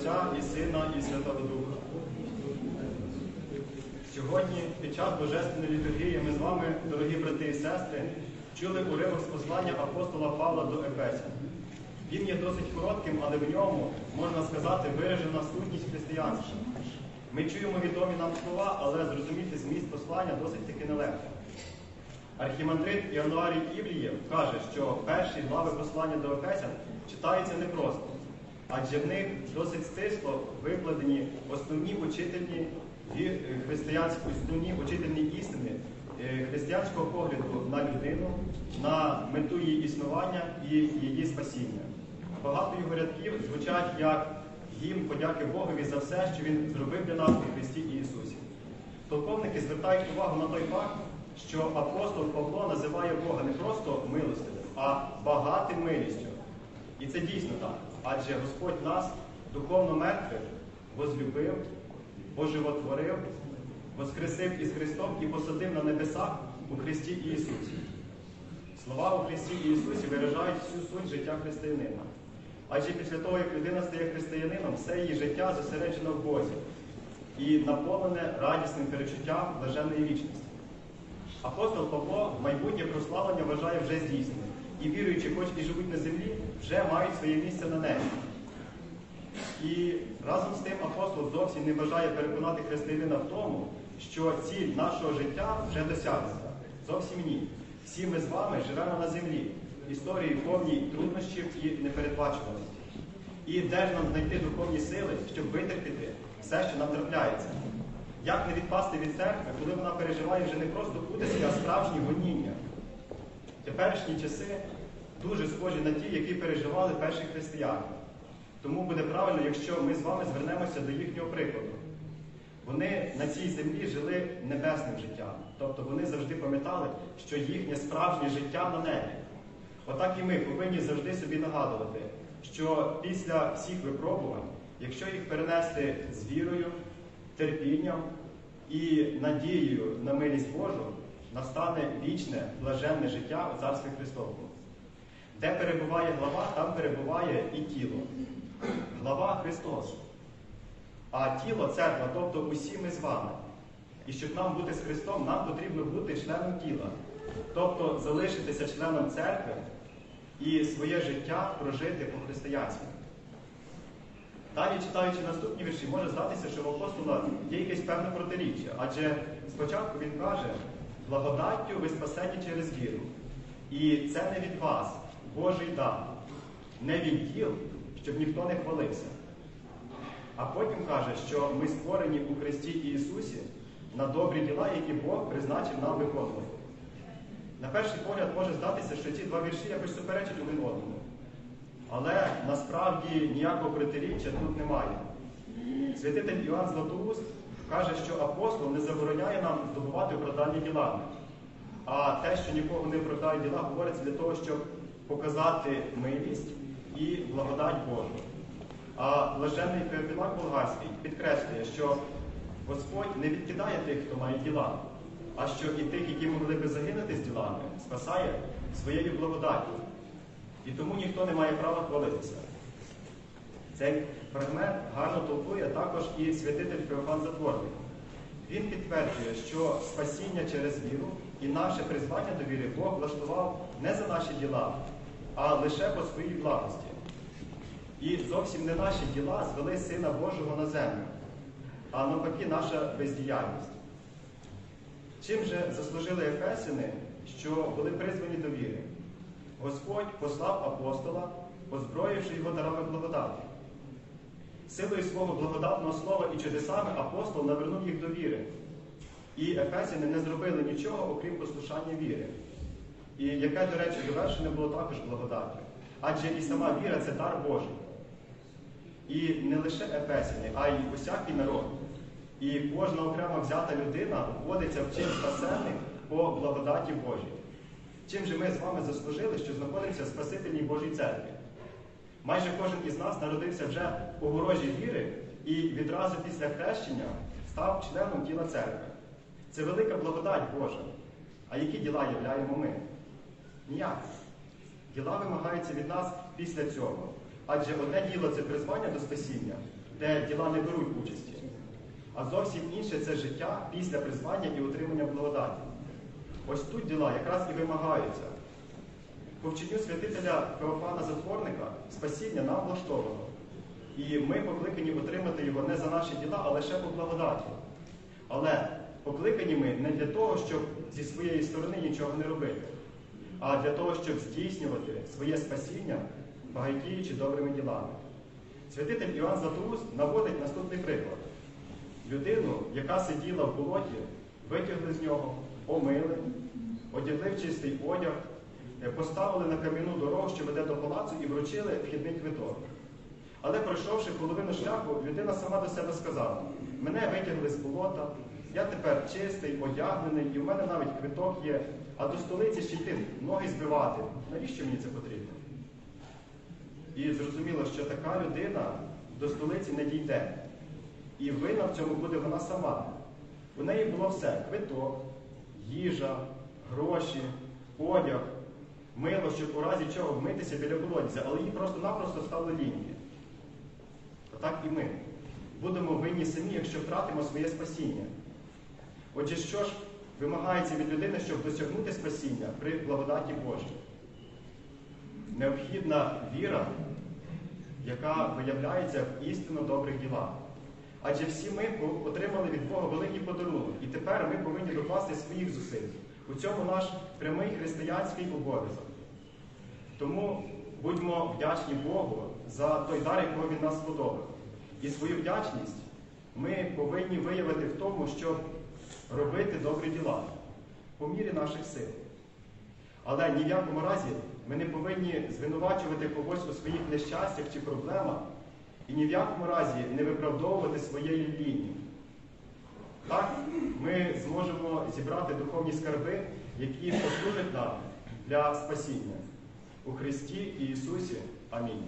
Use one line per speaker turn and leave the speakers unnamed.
Отця і Сина, і Святого Духа. Сьогодні, під час Божественної літургії, ми з вами, дорогі брати і сестри, чули уривок з послання апостола Павла до Ефесів. Він є досить коротким, але в ньому, можна сказати, виражена сутність християнства. Ми чуємо відомі нам слова, але зрозуміти зміст послання досить таки нелегко. Архімандрит Іануарій Івлієв каже, що перші глави послання до Ефесян читаються непросто адже в них досить стисло викладені основні учительні ві- християнські, основні учительні істини е, християнського погляду на людину, на мету її існування і її спасіння. Багато його рядків звучать як гімн подяки Богові за все, що Він зробив для нас у Христі Ісусі. Толковники звертають увагу на той факт, що апостол Павло називає Бога не просто милостивим, а багатим милістю. І це дійсно так. Адже Господь нас духовно мертвих возлюбив, оживотворив, воскресив із Христом і посадив на небесах у Христі Ісусі. Слова у Христі Ісусі виражають всю суть життя християнина. Адже після того, як людина стає християнином, все її життя зосереджено в Бозі і наповнене радісним перечуттям блаженної вічності. Апостол Павло майбутнє прославлення вважає вже здійсненим. І віруючи, хоч і живуть на землі, вже мають своє місце на небі. І разом з тим апостол зовсім не бажає переконати християнина в тому, що ціль нашого життя вже досягнута. Зовсім ні. Всі ми з вами живемо на землі, історії повній труднощів і непередбачуваності. І де ж нам знайти духовні сили, щоб витерпіти все, що нам трапляється? Як не відпасти від церкви, коли вона переживає вже не просто утиски, а справжні гоніння? Теперішні часи дуже схожі на ті, які переживали перші християни. Тому буде правильно, якщо ми з вами звернемося до їхнього прикладу. Вони на цій землі жили небесним життям. Тобто вони завжди пам'ятали, що їхнє справжнє життя на небі. Отак і ми повинні завжди собі нагадувати, що після всіх випробувань, якщо їх перенести з вірою, терпінням і надією на милість Божу, настане вічне, блаженне життя у Царстві Христовому. Де перебуває глава, там перебуває і тіло. Глава Христос. А тіло церква, тобто усі ми з вами. І щоб нам бути з Христом, нам потрібно бути членом тіла, тобто залишитися членом церкви і своє життя прожити по-християнськи. Далі, читаючи наступні вірші, може здатися, що в апостола є якесь певне протиріччя, адже спочатку він каже, благодаттю ви спасені через віру. І це не від вас, Божий дар, не від діл, щоб ніхто не хвалився. А потім каже, що ми створені у Христі Ісусі на добрі діла, які Бог призначив нам виконувати. На перший погляд може здатися, що ці два вірші якось суперечать один одному. Але насправді ніякого протиріччя тут немає. Святитель Іоанн Златоуст каже, що апостол не забороняє нам здобувати оправдання ділами. А те, що нікого не оправдає діла, говориться для того, щоб показати милість і благодать Божу. А блаженний Пилак Болгарський підкреслює, що Господь не відкидає тих, хто має діла, а що і тих, які могли би загинути з ділами, спасає своєю благодаттю. І тому ніхто не має права хвалитися. Цей фрагмент гарно толкує також і святитель Феофан Затворник. Він підтверджує, що спасіння через віру і наше призвання до віри Бог влаштував не за наші діла, а лише по своїй благості. І зовсім не наші діла звели Сина Божого на землю, а навпаки наша бездіяльність. Чим же заслужили Ефесини, що були призвані до віри? Господь послав апостола, озброївши його дарами благодаті. Силою свого благодатного слова і чудесами апостол навернув їх до віри. І Ефесіни не зробили нічого, окрім послушання віри. І яке, до речі, довершене було також благодаттю. Адже і сама віра це дар Божий. І не лише Ефесіни, а й усякий народ. І кожна окремо взята людина вводиться в чин спасенних по благодаті Божій. Чим же ми з вами заслужили, що знаходимося в Спасительній Божій церкві? Майже кожен із нас народився вже у ворожій віри і відразу після хрещення став членом тіла церкви. Це велика благодать Божа. А які діла являємо ми? Ніякі. Діла вимагаються від нас після цього. Адже одне діло це призвання до спасіння, де діла не беруть участі. а зовсім інше це життя після призвання і отримання благодаті. Ось тут діла якраз і вимагаються. По вченню святителя Феофана Затворника спасіння нам влаштовано. І ми покликані отримати його не за наші діла, а лише по благодаті. Але покликані ми не для того, щоб зі своєї сторони нічого не робити, а для того, щоб здійснювати своє спасіння, багатіючи добрими ділами. Святитель Іоанн Златоуст наводить наступний приклад. Людину, яка сиділа в болоті, витягли з нього, омили, одягли в чистий одяг, поставили на кам'яну дорогу, що веде до палацу, і вручили вхідний квиток. Але пройшовши половину шляху, людина сама до себе сказала: мене витягли з болота, я тепер чистий, одягнений, і в мене навіть квиток є, а до столиці ще йти, ноги збивати. Навіщо мені це потрібно? І зрозуміло, що така людина до столиці не дійде. І вина в цьому буде вона сама. У неї було все: квиток, їжа, гроші, одяг, мило, щоб у разі чого вмитися біля колодязя, але їй просто-напросто стало лінії. Отак і ми будемо винні самі, якщо втратимо своє спасіння. Отже, що ж вимагається від людини, щоб досягнути спасіння при благодаті Божій? Необхідна віра, яка виявляється в істинно добрих ділах. Адже всі ми отримали від Бога великий подарунок, і тепер ми повинні докласти своїх зусиль. У цьому наш прямий християнський обов'язок. Тому будьмо вдячні Богу за той дар, якого Він нас сподобав. І свою вдячність ми повинні виявити в тому, щоб робити добрі діла по мірі наших сил. Але ні в якому разі ми не повинні звинувачувати когось у своїх нещастях чи проблемах і ні в якому разі не виправдовувати своєї лінії. Так ми зможемо зібрати духовні скарби, які послужать нам для спасіння. У Христі і Ісусі. Амінь.